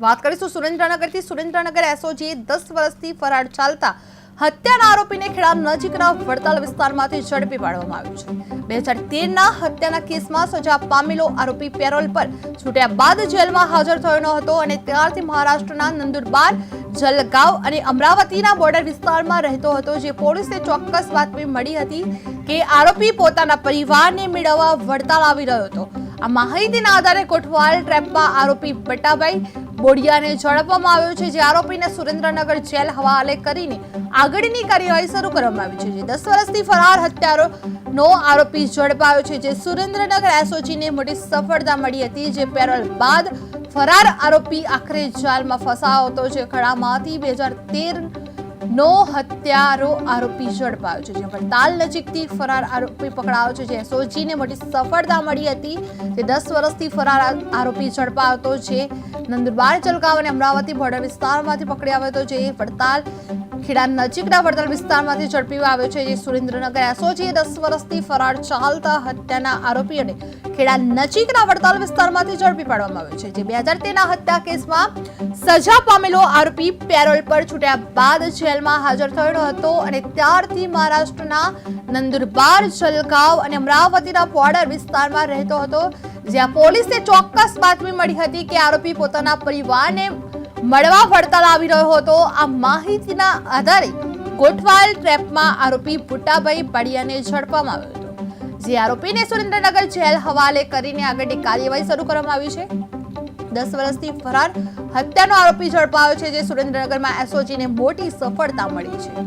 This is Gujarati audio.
વાત કરીશું સુરેન્દ્રનગરથી. સુરેન્દ્રનગર એસઓજીએ દસ વર્ષથી ફરાર ચાલતા હત્યાના આરોપીને ખેડા નજીકના વડતાલ વિસ્તારમાંથી ઝડપી પાડવામાં આવ્યો છે. બે હજાર તેરના હત્યાના કેસમાં સજા પામેલો આરોપી પેરોલ પર છૂટ્યા બાદ જેલમાં હાજર થયો ન હતો અને ત્યારથી મહારાષ્ટ્રના નંદુરબાર, જલગાંવ અને અમરાવતીના બોર્ડર વિસ્તારમાં રહેતો હતો, જે પોલીસને ચોક્કસ બાતમી મળી હતી કે આરોપી પોતાના પરિવારને મેળવવા વડતાલ આવી રહ્યો હતો. આ માહિતીના આધારે કોઠવાલ ટ્રેપમાં આરોપી બટાભાઈ બોડિયાને ઝડપવામાં આવ્યો છે, જે આરોપીને સુરેન્દ્રનગર જેલ હવાલે કરીને આગળની કાર્યવાહી શરૂ કરવામાં આવી છે, જે દસ વર્ષથી ફરાર હત્યારો નો આરોપી ઝડપાયો છે, જે સુરેન્દ્રનગર એસઓજીને મોટી સફળતા મળી હતી, જે પેરોલ બાદ ફરાર આરોપી આખરે જેલમાં ફસાયો હતો, જે ખડામાંથી બે હજાર તેર નો હત્યારો આરોપી ઝડપાયો છે. જે વડતાલ નજીકથી ફરાર આરોપી પકડાયો છે. જે એસઓજીને મોટી સફળતા મળી હતી. તે દસ વર્ષથી ફરાર આરોપી ઝડપાયો હતો જે નંદુરબાર જલગાંવ અને અમરાવતી બોર્ડર વિસ્તારમાંથી પકડી આવ્યો હતો. જે વડતાલ ખેડા નજીકના વડતાલ વિસ્તારમાંથી ઝડપી આવ્યો છે. જે સુરેન્દ્રનગર એસઓજીએ દસ વર્ષથી ફરાર ચાલતા હત્યાના આરોપીઓને ખેડા નજીકના વડતાલ વિસ્તારમાંથી ઝડપી પાડવામાં આવ્યો છે. જે બે હજાર તેના હત્યા કેસમાં સજા પામેલો આરોપી પેરોલ પર છૂટ્યા બાદ જેલમાં હાજર થયો હતો અને ત્યારથી મહારાષ્ટ્રના નંદુરબાર, જલગાંવ અને અમરાવતીના બોર્ડર વિસ્તારમાં રહેતો હતો, જ્યાં પોલીસને ચોક્કસ બાતમી મળી હતી કે આરોપી પોતાના પરિવારને મળવા વડતાલ આવી રહ્યો હતો. આ માહિતીના આધારે ગોઠવાલ ટ્રેપમાં આરોપી ભુટ્ટાભાઈ પાડિયાને ઝડપવામાં આવ્યો હતો. જે આરોપીને સુરેન્દ્રનગર જેલ હવાલે કરીને આગળની કાર્યવાહી શરૂ કરવામાં આવી છે. દસ વર્ષથી ફરાર હત્યાનો આરોપી ઝડપાયો છે જે સુરેન્દ્રનગરમાં એસઓજીને મોટી સફળતા મળી છે.